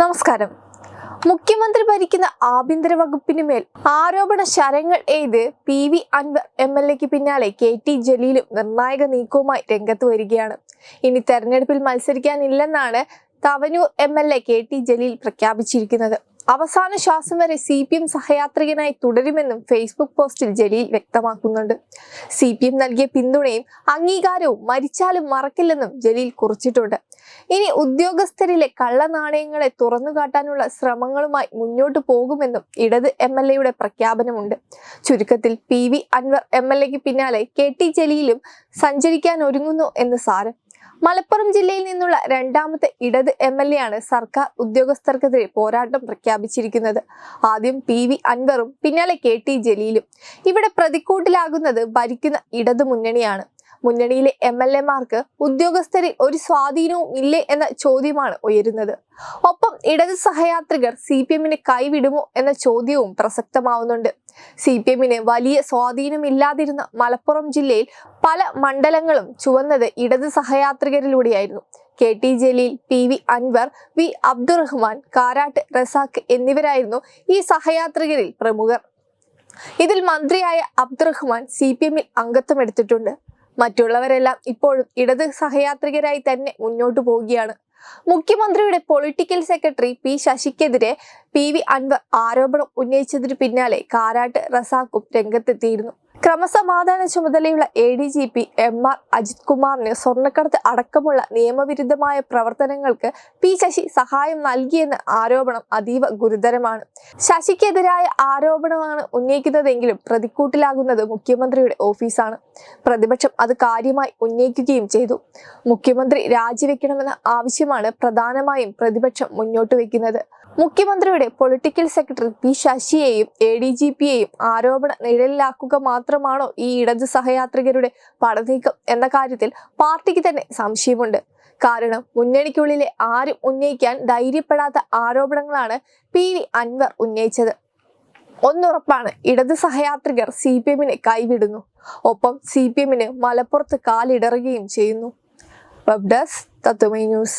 നമസ്കാരം. മുഖ്യമന്ത്രി ഭരിക്കുന്ന ആഭ്യന്തര വകുപ്പിന് മേൽ ആരോപണ ശരങ്ങൾ എയ്ത് P V Anvar M L എക്ക് പിന്നാലെ കെ ടി ജലീലും നിർണായക നീക്കവുമായി രംഗത്ത് വരികയാണ്. ഇനി തെരഞ്ഞെടുപ്പിൽ മത്സരിക്കാനില്ലെന്നാണ് Thavanur M L A K T Jaleel പ്രഖ്യാപിച്ചിരിക്കുന്നത്. അവസാന ശ്വാസം വരെ സി പി എം സഹയാത്രികനായി തുടരുമെന്നും ഫേസ്ബുക്ക് പോസ്റ്റിൽ ജലീൽ വ്യക്തമാക്കുന്നുണ്ട്. സി പി എം നൽകിയ പിന്തുണയും അംഗീകാരവും മരിച്ചാലും മറക്കില്ലെന്നും ജലീൽ കുറിച്ചിട്ടുണ്ട്. ഇനി ഉദ്യോഗസ്ഥരിലെ കള്ളനാണയങ്ങളെ തുറന്നുകാട്ടാനുള്ള ശ്രമങ്ങളുമായി മുന്നോട്ടു പോകുമെന്നും ഇടത് എം എൽ എയുടെ പ്രഖ്യാപനമുണ്ട്. ചുരുക്കത്തിൽ P V Anvar M L എക്ക് പിന്നാലെ കെ ടി ജലീലും സഞ്ചരിക്കാൻ ഒരുങ്ങുന്നു എന്ന് സാരം. മലപ്പുറം ജില്ലയിൽ നിന്നുള്ള രണ്ടാമത്തെ ഇടത് എം എൽ എ ആണ് സർക്കാർ ഉദ്യോഗസ്ഥർക്കെതിരെ പോരാട്ടം പ്രഖ്യാപിച്ചിരിക്കുന്നത്. ആദ്യം പി വി അൻവറും പിന്നാലെ കെ ടി ജലീലും. ഇവിടെ പ്രതിക്കൂട്ടിലാകുന്നത് ഭരിക്കുന്ന ഇടതു മുന്നണിയാണ് മുന്നണിയിലെ എം എൽ എമാർക്ക് ഉദ്യോഗസ്ഥരിൽ ഒരു സ്വാധീനവും ഇല്ലേ എന്ന ചോദ്യമാണ് ഉയരുന്നത്. ഒപ്പം ഇടത് സഹയാത്രികർ സി പി എമ്മിന് കൈവിടുമോ എന്ന ചോദ്യവും പ്രസക്തമാവുന്നുണ്ട്. സി പി എമ്മിന് വലിയ സ്വാധീനമില്ലാതിരുന്ന മലപ്പുറം ജില്ലയിൽ പല മണ്ഡലങ്ങളും ചുവന്നത് ഇടത് സഹയാത്രികരിലൂടെയായിരുന്നു. K T Jaleel P V Anvar V Abdurahman Karat Razak എന്നിവരായിരുന്നു ഈ സഹയാത്രികരിൽ പ്രമുഖർ. ഇതിൽ മന്ത്രിയായ അബ്ദുറഹ്മാൻ സി പി എമ്മിൽ അംഗത്വം എടുത്തിട്ടുണ്ട് മറ്റുള്ളവരെല്ലാം ഇപ്പോഴും ഇടത് സഹയാത്രികരായി തന്നെ മുന്നോട്ട് പോവുകയാണ്. മുഖ്യമന്ത്രിയുടെ പൊളിറ്റിക്കൽ സെക്രട്ടറി പി ശശിക്കെതിരെ പി വി അൻവർ ആരോപണം ഉന്നയിച്ചതിന് പിന്നാലെ കാരാട്ട് റസാഖും രംഗത്തെത്തിയിരുന്നു. ക്രമസമാധാന ചുമതലയുള്ള A D G P M R Ajith കുമാറിന് സ്വർണക്കടത്ത് അടക്കമുള്ള നിയമവിരുദ്ധമായ പ്രവർത്തനങ്ങൾക്ക് പി ശശി സഹായം നൽകിയെന്ന ആരോപണം അതീവ ഗുരുതരമാണ്. ശശിക്കെതിരായ ആരോപണമാണ് ഉന്നയിക്കുന്നതെങ്കിലും പ്രതിക്കൂട്ടിലാകുന്നത് മുഖ്യമന്ത്രിയുടെ ഓഫീസാണ്. പ്രതിപക്ഷം അത് കാര്യമായി ഉന്നയിക്കുകയും ചെയ്തു. മുഖ്യമന്ത്രി രാജിവെക്കണമെന്ന ആവശ്യമാണ് പ്രധാനമായും പ്രതിപക്ഷം മുന്നോട്ട് വയ്ക്കുന്നത്. മുഖ്യമന്ത്രിയുടെ പൊളിറ്റിക്കൽ സെക്രട്ടറി പി ശശിയെയും എ ഡി ജി പിയെയും ആരോപണ നിഴലിലാക്കുക മാത്രമാണോ ഈ ഇടത് സഹയാത്രികരുടെ പടനീക്കം എന്ന കാര്യത്തിൽ പാർട്ടിക്ക് തന്നെ സംശയമുണ്ട്. കാരണം മുന്നണിക്കുള്ളിലെ ആരും ഉന്നയിക്കാൻ ധൈര്യപ്പെടാത്ത ആരോപണങ്ങളാണ് പി അൻവർ ഉന്നയിച്ചത്. ഒന്നുറപ്പാണ് ഇടത് സഹയാത്രികർ സി പി എമ്മിനെ കൈവിടുന്നു. ഒപ്പം സി പി എമ്മിന് മലപ്പുറത്ത് കാലിടറുകയും ചെയ്യുന്നു. Web Tattvamayi news